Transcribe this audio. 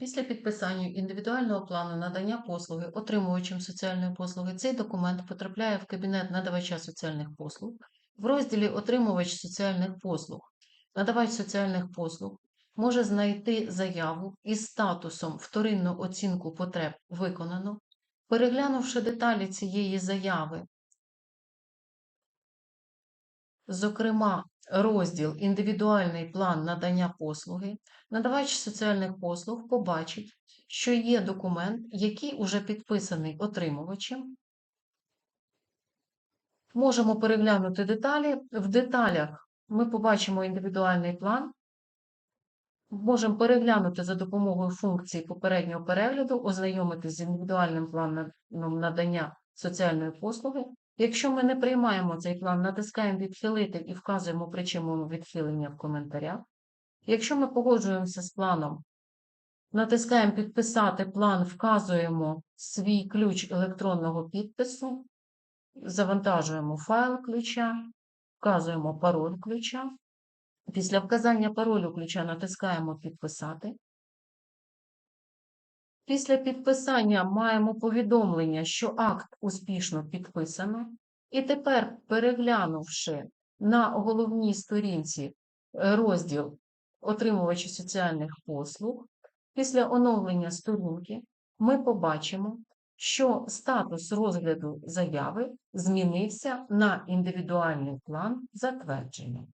Після підписання індивідуального плану надання послуги отримувачем соціальної послуги цей документ потрапляє в кабінет надавача соціальних послуг в розділі Отримувач соціальних послуг. Надавач соціальних послуг може знайти заяву із статусом вторинну оцінку потреб виконано, переглянувши деталі цієї заяви, зокрема розділ Індивідуальний план надання послуги, надавач соціальних послуг побачить, що є документ, який уже підписаний отримувачем. Можемо переглянути деталі. В деталях ми побачимо індивідуальний план. Можемо переглянути за допомогою функції попереднього перегляду, ознайомитися з індивідуальним планом надання соціальної послуги. Якщо ми не приймаємо цей план, натискаємо відхилити і вказуємо причину відхилення в коментарях. Якщо ми погоджуємося з планом, натискаємо підписати план, вказуємо свій ключ електронного підпису, завантажуємо файл ключа, вказуємо пароль ключа. Після вказання паролю ключа натискаємо підписати. Після підписання маємо повідомлення, що акт успішно підписано. І тепер, переглянувши на головній сторінці е, розділ отримувачі соціальних послуг, після оновлення сторінки ми побачимо, що статус розгляду заяви змінився на індивідуальний план затвердження.